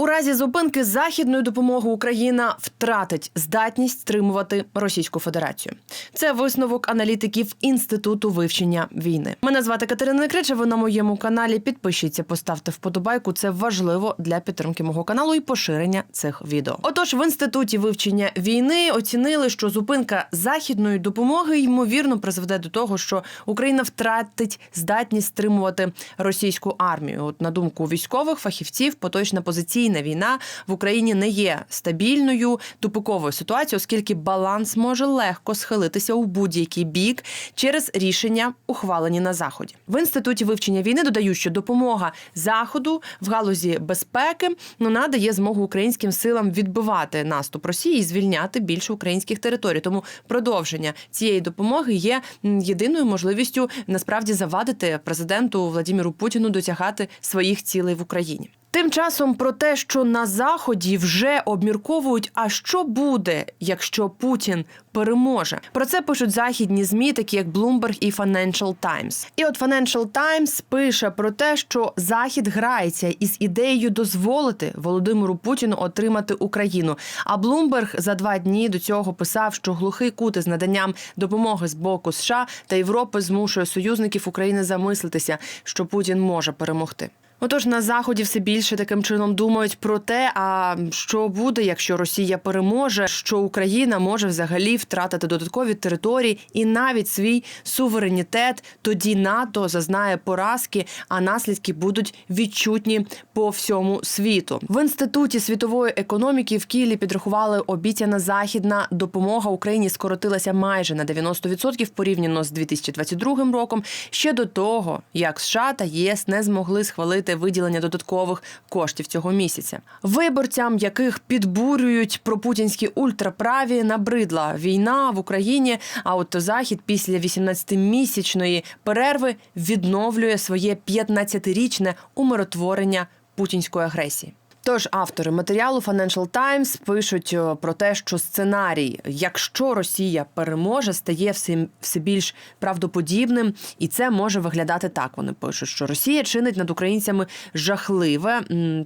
У разі зупинки західної допомоги Україна втратить здатність стримувати Російську Федерацію. Це висновок аналітиків інституту вивчення війни. Мене звати Катерина Некрича. Ви на моєму каналі. Підпишіться, поставте вподобайку. Це важливо для підтримки мого каналу і поширення цих відео. Отож, в інституті вивчення війни оцінили, що зупинка західної допомоги ймовірно призведе до того, що Україна втратить здатність стримувати російську армію. От на думку військових фахівців, поточна позиційна війна в Україні не є стабільною тупиковою ситуацією, оскільки баланс може легко схилитися у будь-який бік через рішення, ухвалені на заході. В інституті вивчення війни додають, що допомога заходу в галузі безпеки ну надає змогу українським силам відбивати наступ Росії і звільняти більше українських територій. Тому продовження цієї допомоги є єдиною можливістю насправді завадити президенту Владимиру Путіну досягати своїх цілей в Україні. Тим часом про те, що на заході вже обмірковують, а що буде, якщо Путін переможе. Про це пишуть західні змі, такі як Bloomberg і Financial Times. І от Financial Times пише про те, що Захід грається із ідеєю дозволити Володимиру Путіну отримати Україну. А Bloomberg за два дні до цього писав, що глухий кут із наданням допомоги з боку США та Європи змушує союзників України замислитися, що Путін може перемогти. Отож, на заході все більше таким чином думають про те, а що буде, якщо Росія переможе, що Україна може взагалі втратити додаткові території і навіть свій суверенітет. Тоді НАТО зазнає поразки, а наслідки будуть відчутні по всьому світу. В інституті світової економіки в Кілі підрахували обіцяна західна допомога Україні скоротилася майже на 90% порівняно з 2022 роком. Ще до того, як США та ЄС не змогли схвалити виділення додаткових коштів цього місяця. Виборцям, яких підбурюють пропутінські ультраправі, набридла війна в Україні. А от захід після 18-місячної перерви відновлює своє 15-річне умиротворення путінської агресії. Тож автори матеріалу Financial Times пишуть про те, що сценарій, якщо Росія переможе, стає все, все більш правдоподібним, і це може виглядати так. Вони пишуть, що Росія чинить над українцями жахливе,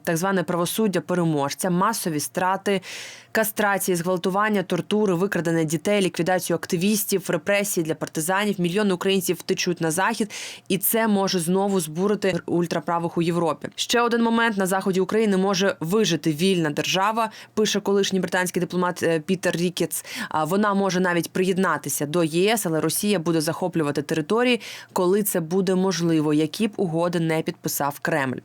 так зване правосуддя переможця, масові страти, кастрації, зґвалтування, тортури, викрадення дітей, ліквідацію активістів, репресії для партизанів. Мільйони українців втечуть на захід, і це може знову збурити ультраправих у Європі. Ще один момент на заході України може вижити вільна держава. Пише колишній британський дипломат е, Пітер Рікетс. Вона може навіть приєднатися до ЄС, але Росія буде захоплювати території, коли це буде можливо, які б угоди не підписав Кремль.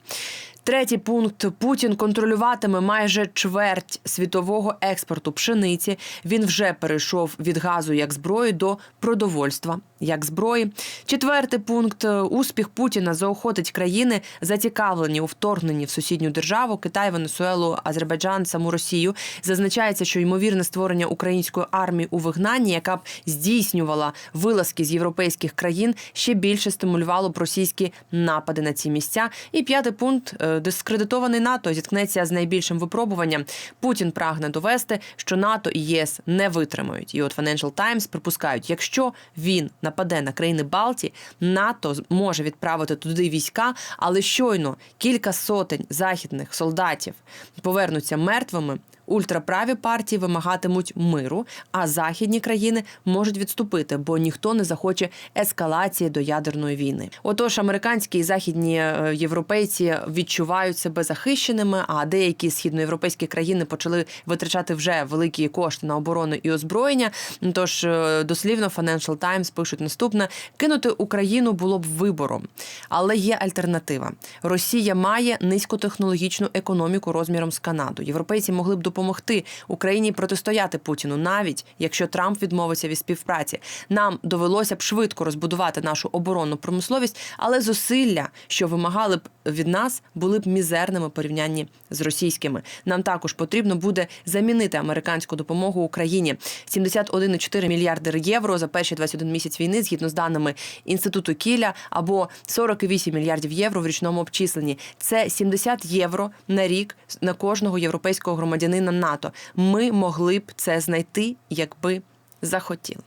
Третій пункт Путін контролюватиме майже чверть світового експорту пшениці. Він вже перейшов від газу як зброї до продовольства як зброї. Четвертий пункт успіх Путіна заохотить країни, зацікавлені у вторгненні в сусідню державу Китай, Венесуелу, Азербайджан, саму Росію. Зазначається, що ймовірне створення української армії у вигнанні, яка б здійснювала вилазки з європейських країн, ще більше стимулювало б російські напади на ці місця. І п'ятий пункт е, дискредитований НАТО зіткнеться з найбільшим випробуванням. Путін прагне довести, що НАТО і ЄС не витримають. І от Financial Times припускають, якщо він нападе на країни Балтії, НАТО може відправити туди війська, але щойно кілька сотень західних солдатів повернуться мертвими. Ультраправі партії вимагатимуть миру, а західні країни можуть відступити, бо ніхто не захоче ескалації до ядерної війни. Отож, американські і західні е, європейці відчувають себе захищеними. А деякі східноєвропейські країни почали витрачати вже великі кошти на оборону і озброєння. Тож е, дослівно Financial Times пишуть наступне: кинути Україну було б вибором, але є альтернатива. Росія має низькотехнологічну економіку розміром з Канаду. Європейці могли б допомогти Україні протистояти Путіну, навіть якщо Трамп відмовиться від співпраці. Нам довелося б швидко розбудувати нашу оборонну промисловість, але зусилля, що вимагали б від нас, були б мізерними порівнянні з російськими. Нам також потрібно буде замінити американську допомогу Україні. 71,4 мільярди євро за перші 21 місяць війни, згідно з даними інституту Кіля, або 48 мільярдів євро в річному обчисленні. Це 70 євро на рік на кожного європейського громадянина НАТО. Ми могли б це знайти, якби захотіли.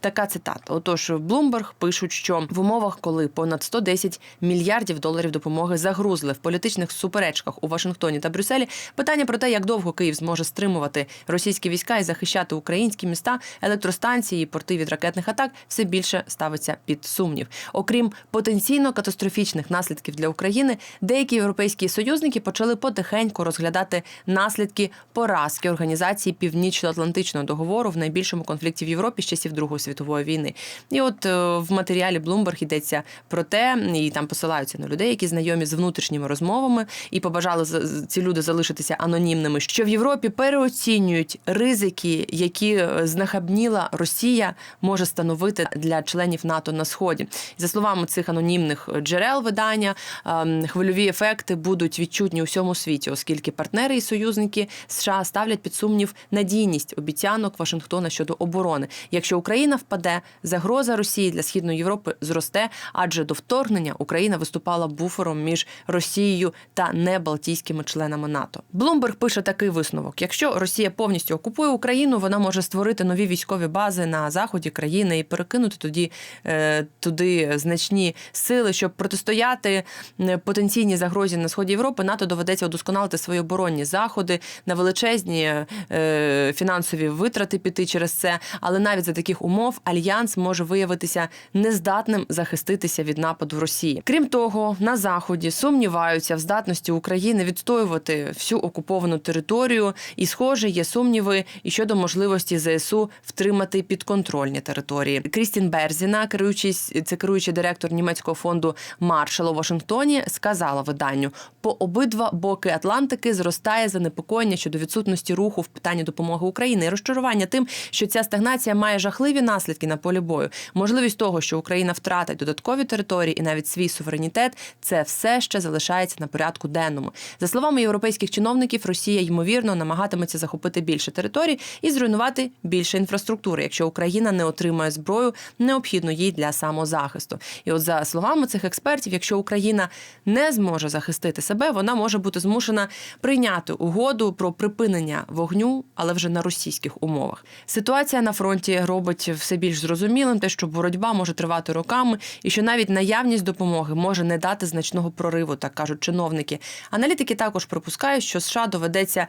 Така цитата. Отож, в Bloomberg пишуть, що в умовах, коли понад 110 мільярдів доларів допомоги загрузли в політичних суперечках у Вашингтоні та Брюсселі, питання про те, як довго Київ зможе стримувати російські війська і захищати українські міста, електростанції, і порти від ракетних атак, все більше ставиться під сумнів. Окрім потенційно катастрофічних наслідків для України, деякі європейські союзники почали потихеньку розглядати наслідки поразки організації Північно-Атлантичного договору в найбільшому конфлікті в Європі з часів Другої світової війни. І от е, в матеріалі Bloomberg йдеться про те, і там посилаються на людей, які знайомі з внутрішніми розмовами, і побажали ці люди залишитися анонімними. Що в Європі переоцінюють ризики, які е, знахабніла Росія може становити для членів НАТО на сході. За словами цих анонімних джерел видання, ем, хвильові ефекти будуть відчутні у всьому світі, оскільки партнери і союзники США ставлять під сумнів надійність обіцянок Вашингтона щодо оборони. Якщо Україна впаде, загроза Росії для східної Європи зросте, адже до вторгнення Україна виступала буфером між Росією та небалтійськими членами НАТО. Блумберг пише такий висновок: якщо Росія повністю окупує Україну, вона може створити нові військові бази на заході країни і перекинути тоді е, туди значні сили, щоб протистояти е, потенційній загрозі на сході Європи. НАТО доведеться удосконалити свої оборонні заходи на величезні е, фінансові витрати піти через це. Але навіть за таких умов альянс може виявитися нездатним захиститися від нападу Росії. Крім того, на заході сумніваються в здатності України відстоювати всю окуповану територію, і схоже, є сумніви і щодо можливості ЗСУ втримати підконтрольні території. Крістін Берзіна, керуючись це керуючий директор німецького фонду Маршала у Вашингтоні, сказала виданню: по обидва боки Атлантики зростає занепокоєння щодо відсутності руху в питанні допомоги Україні і розчарування тим, що ця стагнація має жахливі наслідки на полі бою. Можливість того, що Україна втратить додаткові території і навіть свій суверенітет, це все ще залишається на порядку денному. За словами європейських чиновників, Росія ймовірно намагатиметься захопити більше територій і зруйнувати більше інфраструктури, якщо Україна не отримає зброю, необхідну їй для самозахисту. І от за словами цих експертів, якщо Україна не зможе захистити себе, вона може бути змушена прийняти угоду про припинення вогню, але вже на російських умовах. Ситуація на фронті робить все більш зрозумілим, те, що боротьба може тривати роками, і що навіть наявність допомоги може не дати значного прориву, так кажуть чиновники. Аналітики також припускають, що США доведеться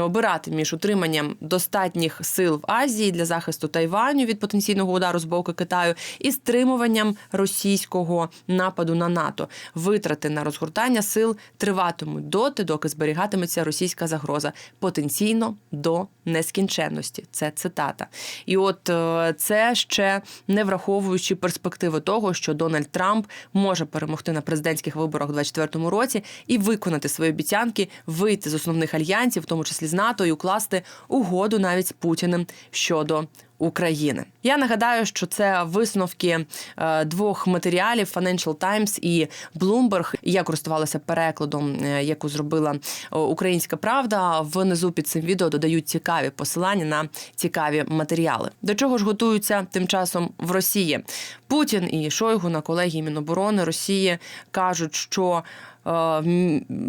обирати між утриманням достатніх сил в Азії для захисту Тайваню від потенційного удару з боку Китаю і стримуванням російського нападу на НАТО. Витрати на розгортання сил триватимуть доти, доки зберігатиметься російська загроза потенційно до нескінченності. Це цитата. І от е, це ще не враховуючи перспективи того, що Дональд Трамп може перемогти на президентських виборах у 2024 році і виконати свої обіцянки, вийти з основних альянсів, в тому числі з НАТО, і укласти угоду навіть з Путіним щодо. України я нагадаю, що це висновки е, двох матеріалів Financial Times і Bloomberg. Я користувалася перекладом, е, яку зробила е, Українська Правда. Внизу під цим відео додають цікаві посилання на цікаві матеріали. До чого ж готуються тим часом в Росії? Путін і Шойгу на колегії Міноборони Росії кажуть, що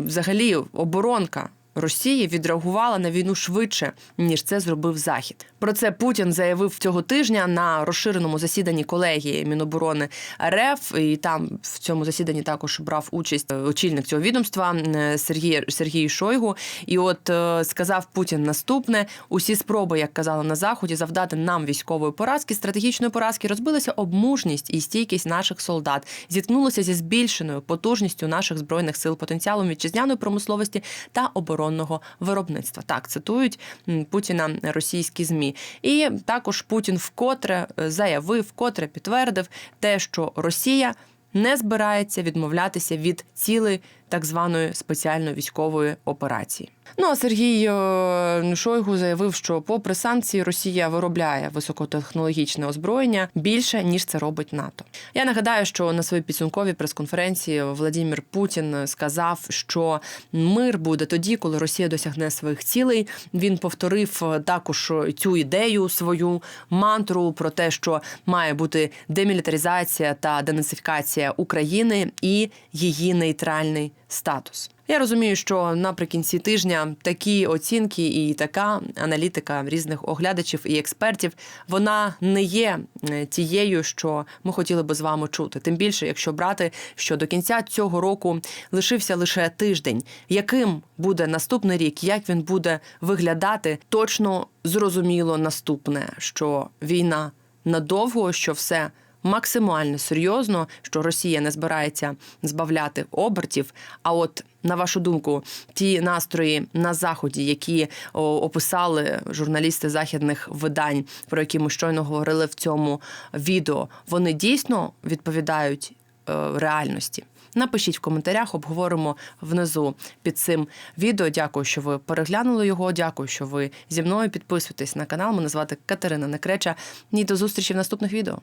взагалі оборонка. Росії відреагувала на війну швидше ніж це зробив Захід. Про це Путін заявив цього тижня на розширеному засіданні колегії Міноборони РФ. І там в цьому засіданні також брав участь очільник цього відомства е, Сергій Сергій Шойгу. І от е, сказав Путін наступне: усі спроби, як казали на заході, завдати нам військової поразки, стратегічної поразки, розбилися об мужність і стійкість наших солдат, зіткнулися зі збільшеною потужністю наших збройних сил, потенціалом вітчизняної промисловості та оборонного виробництва. Так цитують Путіна російські змі. І також Путін вкотре е, заявив, вкотре підтвердив те, що Росія не збирається відмовлятися від цілей так званої спеціальної військової операції. Ну а Сергій е, Шойгу заявив, що, попри санкції, Росія виробляє високотехнологічне озброєння більше ніж це робить НАТО. Я нагадаю, що на своїй підсумковій прес-конференції Владимир Путін сказав, що мир буде тоді, коли Росія досягне своїх цілей. Він повторив е, також цю ідею, свою мантру про те, що має бути демілітаризація та денацифікація України і її нейтральний статус. Я розумію, що наприкінці тижня такі оцінки і така аналітика різних оглядачів і експертів вона не є е, тією, що ми хотіли би з вами чути. Тим більше, якщо брати, що до кінця цього року лишився лише тиждень, яким буде наступний рік, як він буде виглядати, точно зрозуміло наступне, що війна надовго, що все максимально серйозно, що Росія не збирається збавляти обертів. А от на вашу думку, ті настрої на заході, які описали журналісти західних видань, про які ми щойно говорили в цьому відео, вони дійсно відповідають е, реальності. Напишіть в коментарях, обговоримо внизу під цим відео. Дякую, що ви переглянули його. Дякую, що ви зі мною підписуєтесь на канал. Мене звати Катерина Некреча. І до зустрічі в наступних відео.